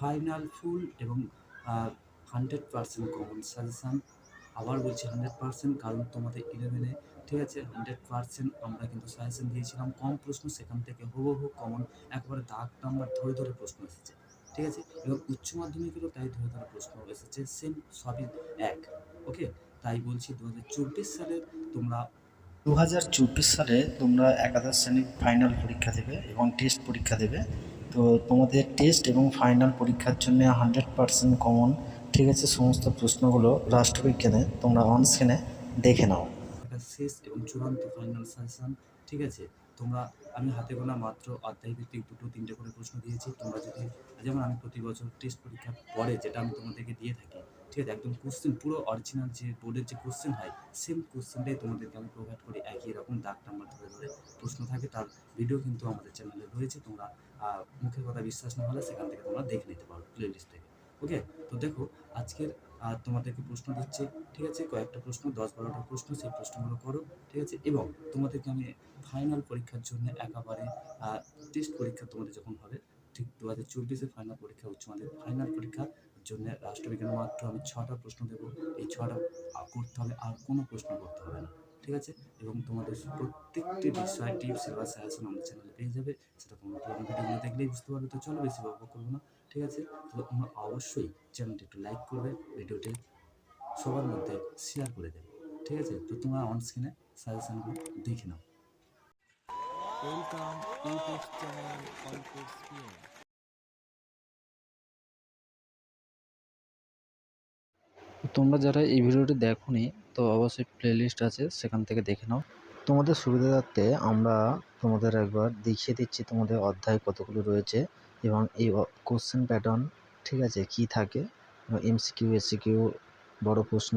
Final ফুল এবং hundred percent common suggestion আবার বলছি হান্ড্রেড পার্সেন্ট, কারণ তোমাদের ইলেভেনে ঠিক আছে, হান্ড্রেড পার্সেন্ট আমরা কিন্তু সাজেশান দিয়েছিলাম। কম প্রশ্ন সেখান থেকে হুবহু কমন একবারে দাগ নাম্বার ধরে ধরে প্রশ্ন এসেছে, ঠিক আছে? এবং উচ্চ মাধ্যমিকেরও তাই ধরে ধরে প্রশ্ন এসেছে সেম সবই এক ওকে তাই বলছি দু চব্বিশ সালে তোমরা দু হাজার চব্বিশ সালে তোমরা একাদশ শ্রেণির ফাইনাল পরীক্ষা দেবে এবং টেস্ট পরীক্ষা দেবে। তো তোমাদের টেস্ট এবং ফাইনাল পরীক্ষার জন্য হান্ড্রেড পার্সেন্ট কমন ঠিক আছে, সমস্ত প্রশ্নগুলো রাষ্ট্রবিজ্ঞানে তোমরা অনস্ক্রিনে দেখে নাও। শেষ এবং চূড়ান্ত ফাইনাল সাজেশন ঠিক আছে? তোমরা, আমি হাতে গোনা মাত্র অধ্যায় ভিত্তিক দুটো, তিনটে করে প্রশ্ন দিয়েছি। তোমরা যদি, যেমন আমি প্রতি বছর টেস্ট পরীক্ষার পরে যেটা আমি তোমাদেরকে দিয়ে থাকি, ঠিক আছে? একদম কোশ্চেন পুরো অরিজিনাল যে বোর্ডের যে কোশ্চেন হয় সেম কোশ্চেনটাই তোমাদেরকে আমি প্রোভাইড করি। একই রকম দাগ নাম্বার ধরে ধরে প্রশ্ন থাকে, তার ভিডিও কিন্তু আমাদের চ্যানেলে রয়েছে। তোমরা মুখের কথা বিশ্বাস না হলে সেখান থেকে তোমরা দেখে নিতে পারো প্লে লিস্ট থেকে। ওকে তো দেখো আজকের আহ, তোমাদেরকে প্রশ্ন দিচ্ছে ঠিক আছে? কয়েকটা প্রশ্ন দশ বারোটা প্রশ্ন সেই প্রশ্নগুলো করো ঠিক আছে? এবং তোমাদেরকে আমি ফাইনাল পরীক্ষার জন্য একেবারে টেস্ট পরীক্ষা তোমাদের যখন হবে ঠিক দু হাজার চব্বিশে ফাইনাল পরীক্ষা উচ্চ মাধ্যমিক ফাইনাল পরীক্ষার জন্য রাষ্ট্রবিজ্ঞান মাত্র আমি ছটা প্রশ্ন দেবো। এই ছটা করতে হবে আর কোনো প্রশ্ন করতে হবে না। ঠিক আছে? এবং তোমাদের প্রত্যেকটি বিষয় টিপস বা সাজেশন আমাদের চ্যানেলে পেয়ে যাবে। সেটা তোমরা পুরোনো ভিডিওগুলো দেখলেই বুঝতে পারবে। তো চলো, বেশি গল্প করব না, ঠিক আছে? তো তোমরা অবশ্যই চ্যানেলটি একটু লাইক করবে ভিডিওটি সবার মধ্যে শেয়ার করে দেবে, ঠিক আছে? তো তোমরা অন স্ক্রিনে সাজেশনগুলো দেখে নাও। Welcome YouTube channel তোমরা যারা এই ভিডিওটি দেখোনি, তো অবশ্যই প্লেলিস্ট আছে, সেখান থেকে দেখে নাও। তোমাদের সুবিধার্থে আমরা তোমাদের একবার দেখিয়ে দিচ্ছি তোমাদের অধ্যায় কতগুলো রয়েছে এবং এই কোশ্চেন প্যাটার্ন ঠিক আছে, কি থাকে? এমসিকিউ এসিকিউ বড় প্রশ্ন,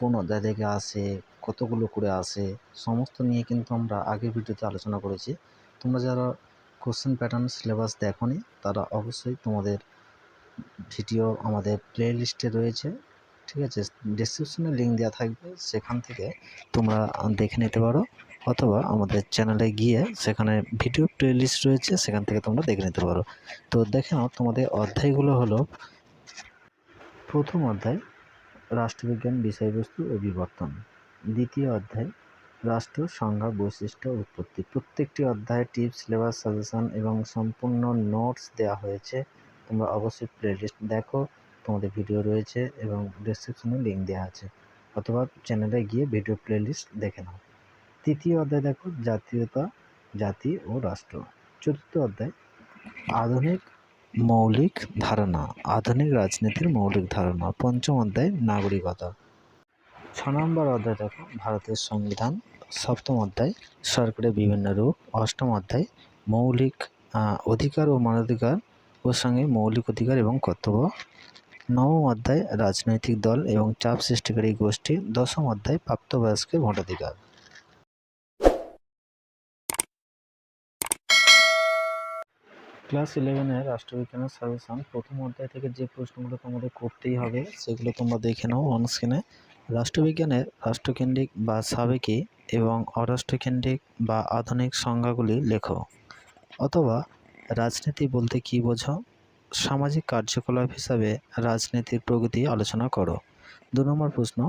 কোন অধ্যায় থেকে আসে, কতগুলো করে আসে, সমস্ত নিয়ে কিন্তু আমরা আগের ভিডিওতে আলোচনা করেছি। তোমরা যারা কোশ্চেন প্যাটার্ন সিলেবাস দেখোনি, তারা অবশ্যই তোমাদের ভিডিও আমাদের প্লে লিস্টে রয়েছে। ঠিক আছে ডিসক্রিপশনে লিঙ্ক দেওয়া থাকবে, সেখান থেকে তোমরা দেখে নিতে পারো, অথবা আমাদের চ্যানেলে গিয়ে সেখানে ভিডিও প্লেলিস্ট রয়েছে, সেখান থেকে তোমরা দেখে নিতে পারো। তো দেখে নাও, তোমাদের অধ্যায়গুলো হলো, প্রথম অধ্যায়, রাষ্ট্রবিজ্ঞান, বিষয়বস্তু ও বিবর্তন। দ্বিতীয় অধ্যায়, রাষ্ট্র, সংজ্ঞা, বৈশিষ্ট্য, উৎপত্তি। প্রত্যেকটি অধ্যায়ে টিপস সিলেবাস সাজেশন এবং সম্পূর্ণ নোটস দেওয়া হয়েছে, তোমরা অবশ্যই প্লেলিস্ট দেখো। তোমাদের ভিডিও রয়েছে এবং ডেসক্রিপশনে লিঙ্ক দেওয়া আছে। অথবা চ্যানেলে গিয়ে ভিডিও প্লেলিস্ট দেখে নাও। তৃতীয় অধ্যায় দেখো, জাতীয়তা, জাতি ও রাষ্ট্র। চতুর্থ অধ্যায়, আধুনিক মৌলিক ধারণা, আধুনিক রাজনীতির মৌলিক ধারণা। পঞ্চম অধ্যায়, নাগরিকতা। ছ নম্বর অধ্যায় দেখো, ভারতের সংবিধান। সপ্তম অধ্যায়, সরকারের বিভিন্ন রূপ। অষ্টম অধ্যায়, মৌলিক অধিকার ও মানবাধিকার ওর সঙ্গে মৌলিক অধিকার এবং কর্তব্য। নবম অধ্যায়, রাজনৈতিক দল এবং চাপ সৃষ্টিকারী গোষ্ঠী, দশম অধ্যায়, প্রাপ্তবয়স্কের ভোটাধিকার। ক্লাস ইলেভেনে রাষ্ট্রবিজ্ঞানের সাজেশন, প্রথম অধ্যায় থেকে যে প্রশ্নগুলো তোমাদের করতেই হবে, সেগুলো তোমরা দেখে নাও অন স্ক্রিনে রাষ্ট্রবিজ্ঞানের রাষ্ট্রকেন্দ্রিক বা সাবেকি এবং অরাষ্ট্রকেন্দ্রিক বা আধুনিক সংজ্ঞাগুলি লেখো। অথবা রাজনীতি বলতে কী বোঝো? সামাজিক কার্যকলাপ হিসাবে রাজনীতির প্রগতি আলোচনা করো। দু নম্বর প্রশ্ন,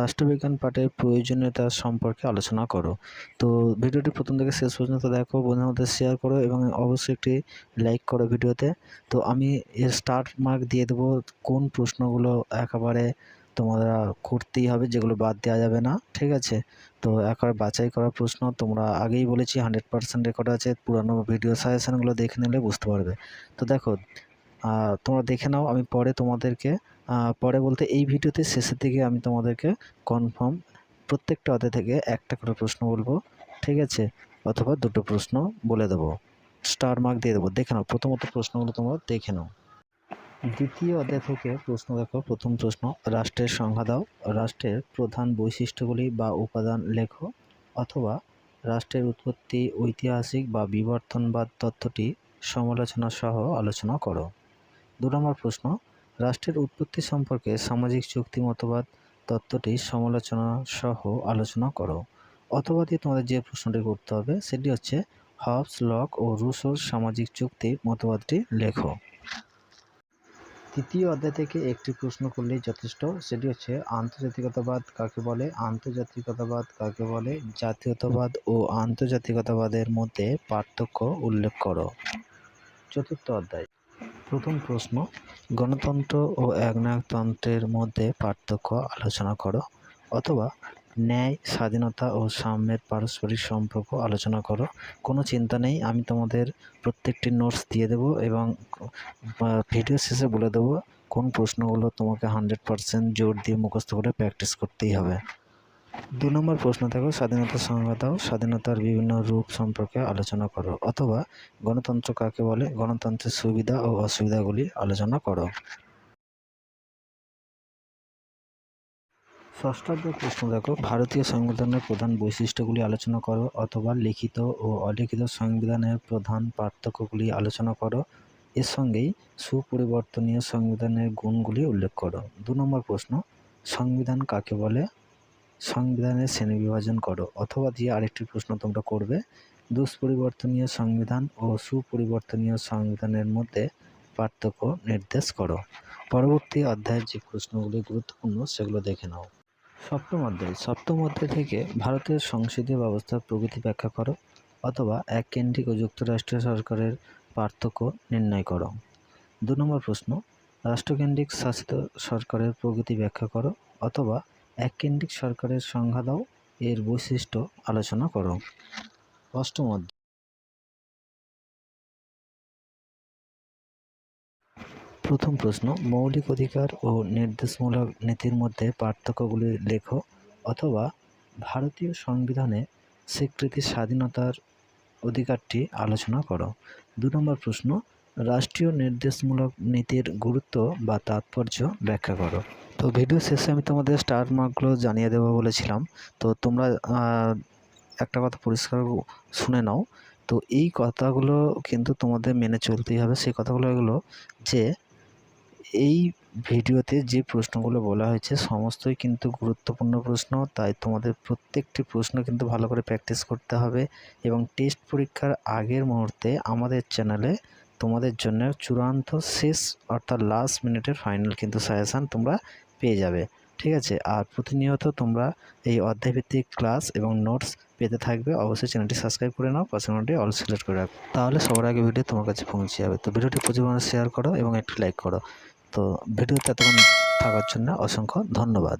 রাষ্ট্রবিজ্ঞান পাঠের প্রয়োজনীয়তা সম্পর্কে আলোচনা করো। তো ভিডিওটি প্রথম থেকে শেষ পর্যন্ত দেখো, বন্ধুদের মধ্যে শেয়ার করো এবং অবশ্যই একটি লাইক করো ভিডিওতে। তো আমি এর স্টার্ট মার্ক দিয়ে দেবো কোন প্রশ্নগুলো একেবারে তোমরা করতেই হবে, যেগুলো বাদ দেওয়া যাবে না, ঠিক আছে? তো একবার বাছাই করা প্রশ্ন, তোমরা আগেই বলেছি হান্ড্রেড পার্সেন্ট রেকর্ড আছে, পুরানো ভিডিও সাজেশনগুলো দেখে নিলে বুঝতে পারবে। তো দেখো তোমরা দেখে নাও, আমি পরে তোমাদেরকে পরে বলতে এই ভিডিওতে শেষের দিকে আমি তোমাদেরকে কনফার্ম প্রত্যেকটা অধ্যায় থেকে একটা করে প্রশ্ন বলব, ঠিক আছে? অথবা দুটো প্রশ্ন বলে দেবো। স্টার মার্ক দিয়ে দেবো। দেখে নাও, প্রথমত প্রশ্নগুলো তোমরা দেখে নাও। দ্বিতীয় অধ্যায় থেকে প্রশ্ন দেখো, প্রথম প্রশ্ন, রাষ্ট্রের সংজ্ঞা দাও। রাষ্ট্রের প্রধান বৈশিষ্ট্যগুলি বা উপাদান লেখো, অথবা রাষ্ট্রের উৎপত্তি, ঐতিহাসিক বা বিবর্তনবাদ তত্ত্বটি সমালোচনা সহ আলোচনা করো। দু নম্বর প্রশ্ন, রাষ্ট্রের উৎপত্তি সম্পর্কে সামাজিক চুক্তি, মতবাদ, তত্ত্বটি সমালোচনা সহ আলোচনা করো। অথবা দিয়ে তোমাদের যে প্রশ্নটি করতে হবে, সেটি হচ্ছে হবস লক ও রুশোর সামাজিক চুক্তির মতবাদটি লেখো। তৃতীয় অধ্যায় থেকে একটি প্রশ্ন করলেই যথেষ্ট, সেটি হচ্ছে আন্তর্জাতিকতাবাদ কাকে বলে? আন্তর্জাতিকতাবাদ কাকে বলে? জাতীয়তাবাদ ও আন্তর্জাতিকতাবাদের মধ্যে পার্থক্য উল্লেখ করো। চতুর্থ অধ্যায়। প্রথম প্রশ্ন, গণতন্ত্র ও একনায়কতন্ত্রের মধ্যে পার্থক্য আলোচনা করো অথবা ন্যায়, স্বাধীনতা ও সাম্যের পারস্পরিক সম্পর্ক আলোচনা করো। কোনো চিন্তা নেই, আমি তোমাদের প্রত্যেকটি নোটস দিয়ে দেবো এবং ভিডিও শেষে বলে দেবো কোন প্রশ্নগুলো তোমাকে হান্ড্রেড পারসেন্ট জোর দিয়ে মুখস্থ করে প্র্যাকটিস করতেই হবে। দু নম্বর প্রশ্ন থাকো স্বাধীনতা সংজ্ঞা স্বাধীনতার বিভিন্ন রূপ সম্পর্কে আলোচনা করো, অথবা গণতন্ত্র কাকে বলে? গণতন্ত্রের সুবিধা ও অসুবিধাগুলি আলোচনা করো। ষষ্ঠাধ্যায় প্রশ্ন দেখো, ভারতীয় সংবিধানের প্রধান বৈশিষ্ট্যগুলি আলোচনা করো, অথবা লিখিত ও অলিখিত সংবিধানের প্রধান পার্থক্যগুলি আলোচনা করো। এর সঙ্গেই সুপরিবর্তনীয় সংবিধানের গুণগুলি উল্লেখ করো। দু নম্বর প্রশ্ন, সংবিধান কাকে বলে? সংবিধানের শ্রেণি বিভাজন করো, অথবা দিয়ে আরেকটি প্রশ্ন তোমরা করবে। দুষ্পরিবর্তনীয় সংবিধান ও সুপরিবর্তনীয় সংবিধানের মধ্যে পার্থক্য নির্দেশ করো। পরবর্তী অধ্যায়ের যে প্রশ্নগুলি গুরুত্বপূর্ণ, সেগুলো দেখে নাও। সপ্তম অধ্যায়। সপ্তম অধ্যায় থেকে ভারতের সংসদীয় ব্যবস্থার প্রগতি ব্যাখ্যা করো, অথবা এক কেন্দ্রিক ও যুক্তরাষ্ট্রীয় সরকারের পার্থক্য নির্ণয় করো। দু নম্বর প্রশ্ন। রাষ্ট্রকেন্দ্রিক শাসিত সরকারের প্রগতি ব্যাখ্যা করো, অথবা এক কেন্দ্রিক সরকারের সংজ্ঞা দাও, এর বৈশিষ্ট্য আলোচনা করো। অষ্টম প্রথম প্রশ্ন, মৌলিক অধিকার ও নির্দেশমূলক নীতির মধ্যে পার্থক্যগুলি লেখো অথবা ভারতীয় সংবিধানে স্বীকৃতি স্বাধীনতার অধিকারটি আলোচনা করো। দু নম্বর প্রশ্ন, রাষ্ট্রীয় নির্দেশমূলক নীতির গুরুত্ব বা তাৎপর্য ব্যাখ্যা করো। তো ভিডিও শেষে আমি তোমাদের স্টার মার্কগুলো জানিয়ে দেবো বলেছিলাম। তো তোমরা একটা কথা পরিষ্কার শুনে নাও। তো এই কথাগুলো কিন্তু তোমাদের মেনে চলতেই হবে। সেই কথাগুলো এগুলো যে, এই ভিডিওতে যে প্রশ্নগুলো বলা হয়েছে, সমস্তই কিন্তু গুরুত্বপূর্ণ প্রশ্ন। তাই তোমাদের প্রত্যেকটি প্রশ্ন কিন্তু ভালো করে প্র্যাকটিস করতে হবে এবং টেস্ট পরীক্ষার আগের মুহূর্তে আমাদের চ্যানেলে তোমাদের জন্য চূড়ান্ত শেষ অর্থাৎ লাস্ট মিনিটের ফাইনাল কিন্তু সাজেশান তোমরা পেয়ে যাবে, ঠিক আছে? আর প্রতিনিয়ত তোমরা এই অধ্যায়ভিত্তিক ক্লাস এবং নোটস পেতে থাকবে। অবশ্যই চ্যানেলটি সাবস্ক্রাইব করে নাও পাশে অল সিলেক্ট করে রাখো। তাহলে সবার আগে ভিডিও তোমার কাছে পৌঁছে যাবে। তো ভিডিওটি প্রচুর শেয়ার করো এবং একটি লাইক করো। তো ভিডিওতে এতক্ষণ থাকার জন্য অসংখ্য ধন্যবাদ।